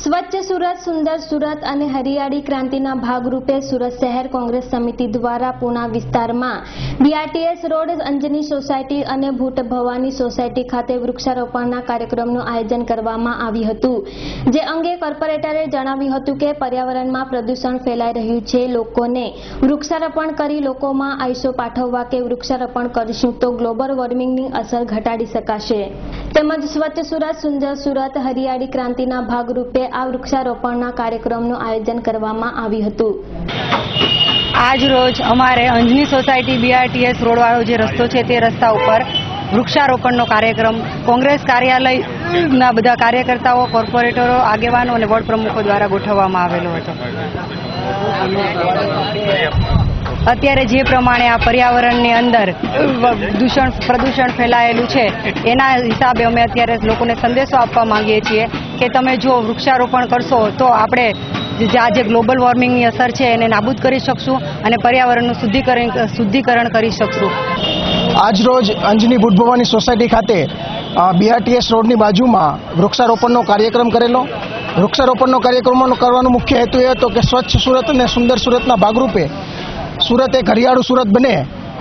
સ્વચ્છ સુરત, સુંદર સુરત અને હરિયાળી ક્રાંતિના ભાગરૂપે સુરત શહેર કોંગ્રેસ સમિતિ દ્વારા પૂના વિસ્તારમાં બીઆરટીએસ રોડ, અંજની સોસાયટી અને ભૂટ ભવાની સોસાયટી ખાતે વૃક્ષારોપણના કાર્યક્રમનું આયોજન કરવામાં આવ્યું હતું. જે અંગે કોર્પોરેટરે જણાવ્યું હતું કે પર્યાવરણમાં પ્રદૂષણ ફેલાઈ રહ્યું છે. લોકોને વૃક્ષારોપણ કરી લોકોમાં આયુષ્ય પાઠવવા કે વૃક્ષારોપણ કરીશું તો ગ્લોબલ વોર્મિંગની અસર ઘટાડી શકાશે. તેમજ સ્વચ્છ સુરત, સુંદર સુરત, હરિયાળી ક્રાંતિના ભાગરૂપે આ વૃક્ષારોપણના કાર્યક્રમનું આયોજન કરવામાં આવ્યું હતું. આજ રોજ અમારે અંજની સોસાયટી બીઆરટીએસ રોડવાળો જે રસ્તો છે તે રસ્તા ઉપર વૃક્ષારોપણનો કાર્યક્રમ, કોંગ્રેસ કાર્યાલયના બધા કાર્યકર્તાઓ, કોર્પોરેટરો, આગેવાનો અને વોર્ડ પ્રમુખો દ્વારા ગોઠવવામાં આવેલો હતો. અત્યારે જે પ્રમાણે આ પર્યાવરણની અંદર દૂષણ, પ્રદૂષણ ફેલાયેલું છે, એના હિસાબે અમે અત્યારે લોકોને સંદેશો આપવા માંગીએ છીએ કે તમે જો વૃક્ષારોપણ કરશો તો આપણે આ જે ગ્લોબલ વોર્મિંગની અસર છે એને નાબૂદ કરી શકશું અને પર્યાવરણનું શુદ્ધિકરણ શુદ્ધિકરણ કરી શકશું. આજરોજ અંજની ભૂતભવાની સોસાયટી ખાતે બીઆરટીએસ રોડની બાજુમાં વૃક્ષારોપણનો કાર્યક્રમ કરેલો. વૃક્ષારોપણનો કાર્યક્રમ કરવાનો મુખ્ય હેતુ એ હતો કે સ્વચ્છ સુરત અને સુંદર સુરતના ભાગરૂપે સુરત એક હરિયાળું સુરત બને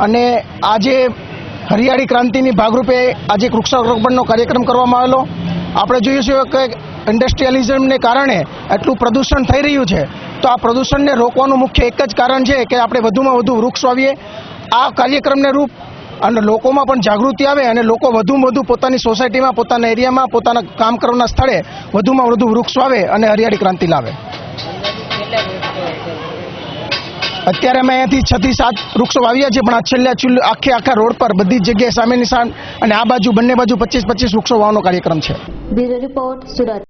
અને આજે હરિયાળી ક્રાંતિની ભાગરૂપે આજે વૃક્ષારોપણનો કાર્યક્રમ કરવામાં આવેલો. આપણે જોયું છે કે ઇન્ડસ્ટ્રીયલિઝમને કારણે એટલું પ્રદૂષણ થઈ રહ્યું છે. તો આ પ્રદૂષણને રોકવાનું મુખ્ય એક જ કારણ છે કે આપણે વધુમાં વધુ વૃક્ષ વાવીએ. આ કાર્યક્રમને રૂપ અને લોકોમાં પણ જાગૃતિ આવે અને લોકો વધુમાં વધુ પોતાની સોસાયટીમાં, પોતાના એરિયામાં, પોતાના કામ કરવાના સ્થળે વધુમાં વધુ વૃક્ષ વાવે અને હરિયાળી ક્રાંતિ લાવે. અત્યારે અમે અહીંયાથી છ થી સાત વૃક્ષો વાવ્યા છે પણ આ છેલ્લા છેલ્લું આખે આખા રોડ પર બધી જગ્યાએ સામે નિશાન અને આ બાજુ, બંને બાજુ પચીસ પચીસ વૃક્ષો વાવવાનો કાર્યક્રમ છે. Bureau report Surat.